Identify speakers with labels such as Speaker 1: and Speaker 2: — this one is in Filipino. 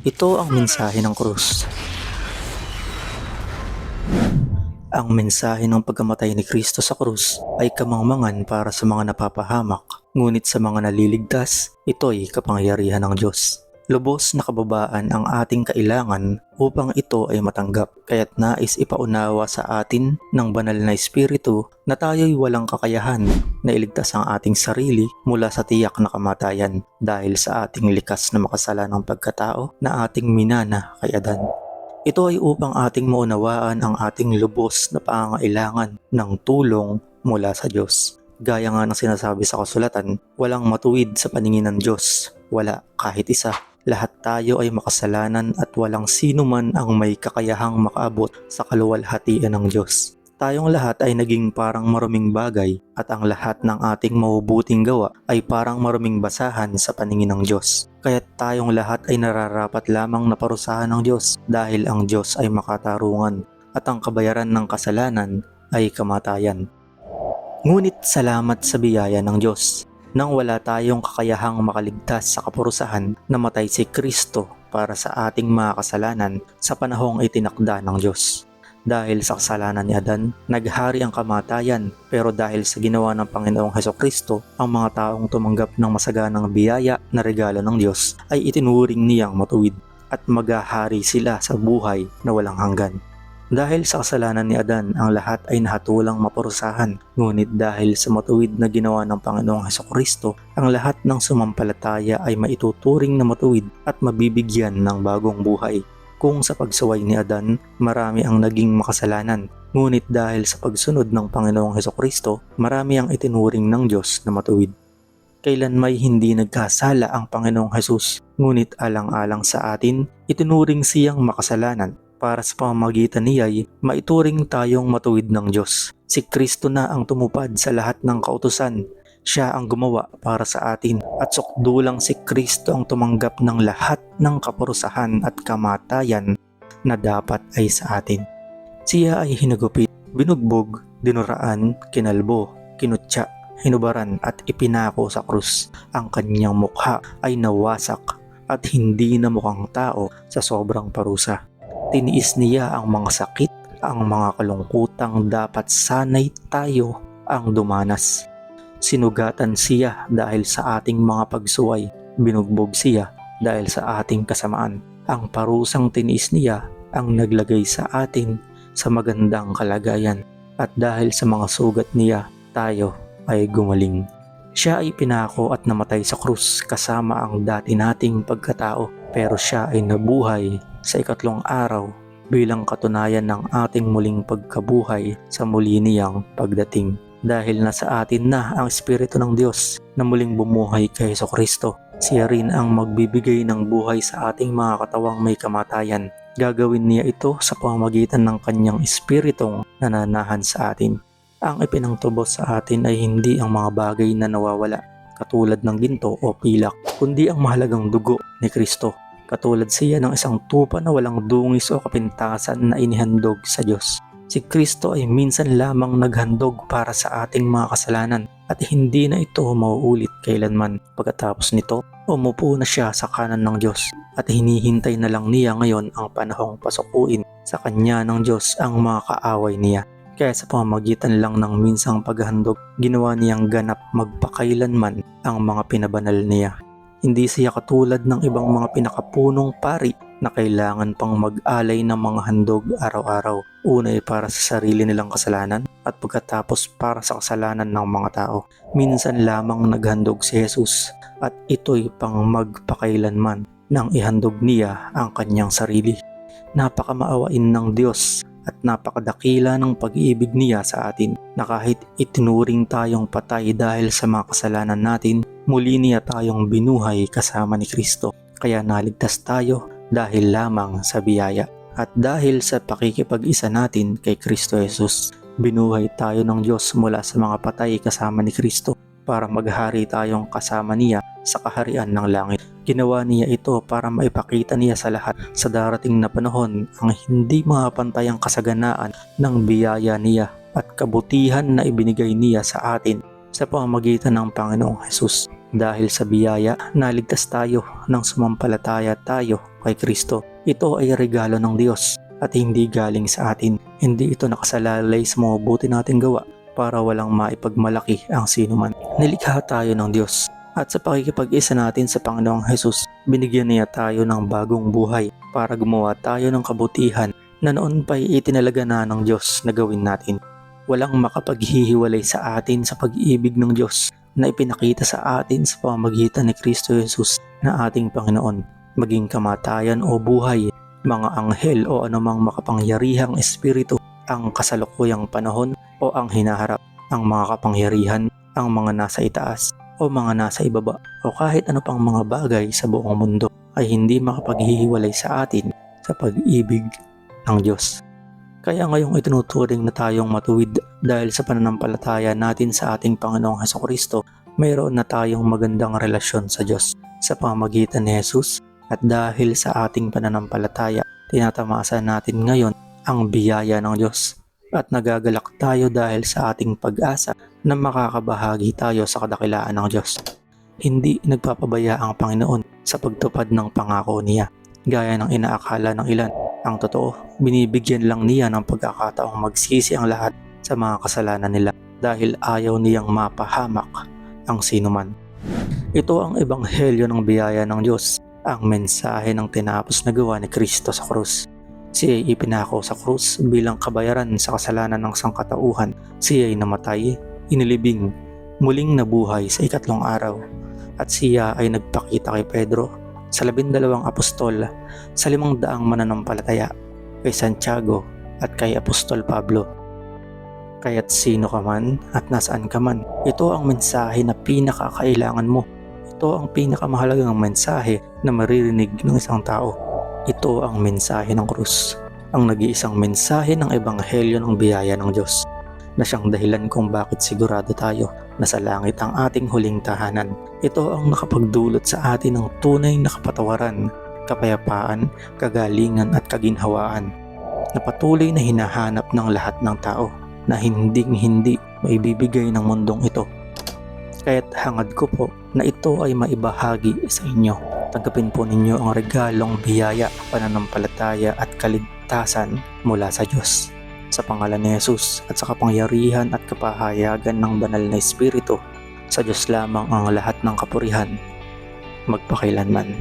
Speaker 1: Ito ang mensahe ng krus. Ang mensahe ng pagkamatay ni Kristo sa krus ay kamangmangan para sa mga napapahamak, ngunit sa mga naliligtas, ito'y kapangyarihan ng Diyos. Lubos na kababaan ang ating kailangan upang ito ay matanggap, kaya't nais ipaunawa sa atin ng banal na Espiritu na tayo'y walang kakayahan na iligtas ang ating sarili mula sa tiyak na kamatayan dahil sa ating likas na makasalanang pagkatao na ating minana kay Adan. Ito ay upang ating maunawaan ang ating lubos na pangangailangan ng tulong mula sa Diyos. Gaya nga ng sinasabi sa kasulatan, walang matuwid sa paningin ng Diyos. Wala kahit isa. Lahat tayo ay makasalanan at walang sino man ang may kakayahang makaabot sa kaluwalhatian ng Diyos. Tayong lahat ay naging parang maruming bagay at ang lahat ng ating mabubuting gawa ay parang maruming basahan sa paningin ng Diyos. Kaya't tayong lahat ay nararapat lamang na parusahan ng Diyos dahil ang Diyos ay makatarungan at ang kabayaran ng kasalanan ay kamatayan. Ngunit salamat sa biyaya ng Diyos nang wala tayong kakayahang makaligtas sa kapurusahan namatay si Kristo para sa ating mga kasalanan sa panahong itinakda ng Diyos. Dahil sa kasalanan ni Adan, naghari ang kamatayan pero dahil sa ginawa ng Panginoong Heso Kristo, ang mga taong tumanggap ng masaganang biyaya na regalo ng Diyos ay itinuring niyang matuwid at maghahari sila sa buhay na walang hanggan. Dahil sa kasalanan ni Adan, ang lahat ay nahatulang maparusahan. Ngunit dahil sa matuwid na ginawa ng Panginoong Heso Kristo, ang lahat ng sumampalataya ay maituturing na matuwid at mabibigyan ng bagong buhay. Kung sa pagsaway ni Adan, marami ang naging makasalanan. Ngunit dahil sa pagsunod ng Panginoong Heso Kristo, marami ang itinuring ng Diyos na matuwid. Kailan may hindi nagkasala ang Panginoong Hesus, ngunit alang-alang sa atin, itinuring siyang makasalanan para sa pamamagitan niya'y maituring tayong matuwid ng Diyos. Si Kristo na ang tumupad sa lahat ng kautusan. Siya ang gumawa para sa atin at sukdulang si Kristo ang tumanggap ng lahat ng kaparusahan at kamatayan na dapat ay sa atin. Siya ay hinagupit, binugbog, dinuraan, kinalbo, kinutya, hinubaran at ipinako sa krus. Ang kanyang mukha ay nawasak at hindi na mukhang tao sa sobrang parusa. Tiniis niya ang mga sakit, ang mga kalungkutang dapat sanay tayo ang dumanas. Sinugatan siya dahil sa ating mga pagsuway, binugbog siya dahil sa ating kasamaan. Ang parusang tiniis niya ang naglagay sa atin sa magandang kalagayan at dahil sa mga sugat niya, tayo ay gumaling. Siya ay pinako at namatay sa krus kasama ang dati nating pagkatao pero siya ay nabuhay sa ikatlong araw bilang katunayan ng ating muling pagkabuhay sa muli niyang pagdating. Dahil nasa atin na ang Espiritu ng Diyos na muling bumuhay kay Heso Kristo. Siya rin ang magbibigay ng buhay sa ating mga katawang may kamatayan. Gagawin niya ito sa pamamagitan ng kanyang Espiritong nananahan sa atin. Ang ipinangtubos sa atin ay hindi ang mga bagay na nawawala katulad ng ginto o pilak, kundi ang mahalagang dugo ni Kristo Katulad siya ng isang tupa na walang dungis o kapintasan na inihandog sa Diyos. Si Kristo ay minsan lamang naghandog para sa ating mga kasalanan at hindi na ito mauulit kailanman. Pagkatapos nito, umupo na siya sa kanan ng Diyos at hinihintay na lang niya ngayon ang panahong pasukuin sa kanya ng Diyos ang mga kaaway niya. Kaya sa pamamagitan lang ng minsang paghandog, ginawa niyang ganap magpakailanman ang mga pinabanal niya. Hindi siya katulad ng ibang mga pinakapunong pari na kailangan pang mag-alay ng mga handog araw-araw. Una ay para sa sarili nilang kasalanan at pagkatapos para sa kasalanan ng mga tao. Minsan lamang naghandog si Jesus at ito'y pang magpakailanman nang ihandog niya ang kanyang sarili. Napakamaawain ng Diyos at napakadakila ng pag-ibig niya sa atin na kahit itinuring tayong patay dahil sa mga kasalanan natin, muli niya tayong binuhay kasama ni Kristo. Kaya naligtas tayo dahil lamang sa biyaya. At dahil sa pakikipag-isa natin kay Kristo Jesus, binuhay tayo ng Diyos mula sa mga patay kasama ni Kristo para maghari tayong kasama niya sa kaharian ng langit. Ginawa niya ito para maipakita niya sa lahat sa darating na panahon ang hindi mapantayang kasaganaan ng biyaya niya at kabutihan na ibinigay niya sa atin sa pamamagitan ng Panginoong Hesus. Dahil sa biyaya, naligtas tayo ng sumampalataya tayo kay Kristo. Ito ay regalo ng Diyos at hindi galing sa atin. Hindi ito nakasalalay sa mga buti nating gawa para walang maipagmalaki ang sinuman. Nilikha tayo ng Diyos at sa pakikipag-isa natin sa Panginoong Hesus, binigyan niya tayo ng bagong buhay para gumawa tayo ng kabutihan na noon pa'y itinalaga na ng Diyos na gawin natin. Walang makapaghihiwalay sa atin sa pag-ibig ng Diyos na ipinakita sa atin sa pamamagitan ni Kristo Jesus na ating Panginoon. Maging kamatayan o buhay, mga anghel o anumang makapangyarihang espiritu, ang kasalukuyang panahon o ang hinaharap, ang mga kapangyarihan, ang mga nasa itaas o mga nasa ibaba o kahit ano pang mga bagay sa buong mundo ay hindi makapaghihiwalay sa atin sa pag-ibig ng Diyos. Kaya ngayong itinuturing na tayong matuwid dahil sa pananampalataya natin sa ating Panginoong Heso Kristo, mayroon na tayong magandang relasyon sa Diyos sa pamagitan ni Jesus at dahil sa ating pananampalataya, tinatamasa natin ngayon ang biyaya ng Diyos at nagagalak tayo dahil sa ating pag-asa na makakabahagi tayo sa kadakilaan ng Diyos. Hindi nagpapabaya ang Panginoon sa pagtupad ng pangako niya, gaya ng inaakala ng ilan. Ang totoo, binibigyan lang niya ng pagkakataong magsisi ang lahat sa mga kasalanan nila dahil ayaw niyang mapahamak ang sinuman. Ito ang ebanghelyo ng biyaya ng Diyos, ang mensahe ng tinapos na gawa ni Kristo sa krus. Siya ay ipinako sa krus bilang kabayaran sa kasalanan ng sangkatauhan. Siya ay namatay, inilibing, muling nabuhay sa ikatlong araw. At siya ay nagpakita kay Pedro sa labindalawang apostol sa limang daang mananampalataya kay Santiago at kay Apostol Pablo. Kaya't sino ka man at nasaan ka man, ito ang mensahe na pinakakailangan mo. Ito ang pinakamahalagang mensahe na maririnig ng isang tao. Ito ang mensahe ng krus, ang nag-iisang mensahe ng ebanghelyo ng biyaya ng Diyos na siyang dahilan kung bakit sigurado tayo na sa langit ang ating huling tahanan. Ito ang nakapagdulot sa atin ng tunay na kapatawaran, kapayapaan, kagalingan at kaginhawaan na patuloy na hinahanap ng lahat ng tao na hinding hindi maibibigay ng mundong ito. Kaya't hangad ko po na ito ay maibahagi sa inyo. Tanggapin po ninyo ang regalong biyaya, pananampalataya at kaligtasan mula sa Diyos. Sa pangalan ni Jesus at sa kapangyarihan at kapahayagan ng banal na Espiritu, sa Diyos lamang ang lahat ng kapurihan, magpakailanman.